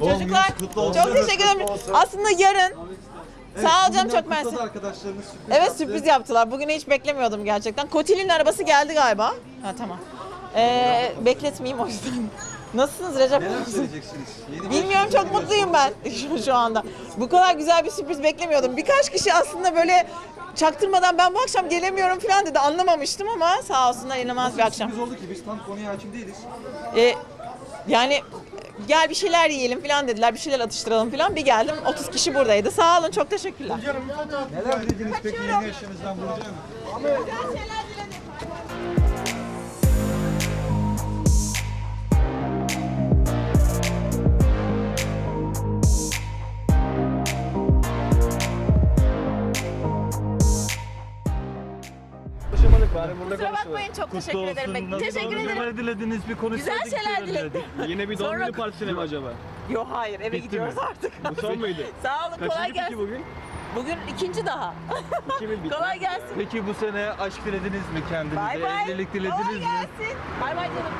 Çocuklar kutlu olsun. çok teşekkür ederim. Kutlu olsun. Aslında yarın Sağ ol canım, çok mersi. kutladı arkadaşlarınız sürpriz Evet yaptı. sürpriz yaptılar. Bugünü hiç beklemiyordum gerçekten. Kotil'in arabası geldi galiba. Ha tamam. Ee, bekletmeyeyim o yüzden. Nasılsınız Recep? Neler söyleyeceksiniz? Yeni bir Bilmiyorum yaşınıza çok mutluyum ben şu, şu anda. Bu kadar güzel bir sürpriz beklemiyordum. Birkaç kişi aslında böyle çaktırmadan ben bu akşam gelemiyorum falan dedi. Anlamamıştım ama sağ olsunlar inanılmaz bir akşam. Sürpriz oldu ki biz tam konuya hakim değiliz. Ee, yani gel bir şeyler yiyelim falan dediler. Bir şeyler atıştıralım falan. Bir geldim 30 kişi buradaydı. Sağ olun çok teşekkürler. Neler dediniz peki yeni yaşınızdan Burcu Hanım? Konuşamadık bari burada Kusura konuşalım. bakmayın çok teşekkür Kutlu ederim. Teşekkür ederim. dilediniz bir konuşsaydık. Güzel şeyler diledim. Yine bir doğum Sonra- günü partisine mi acaba? Yok hayır eve Bitti gidiyoruz mi? artık. Bu son muydu? Sağ olun kolay Kaçıncı peki gelsin. bugün? Bugün ikinci daha. 2000 bitti. kolay gelsin. Peki bu sene aşk dilediniz mi kendinize? Bay bay. Evlilik Kolay dilediniz mi? gelsin. Bay bay canım.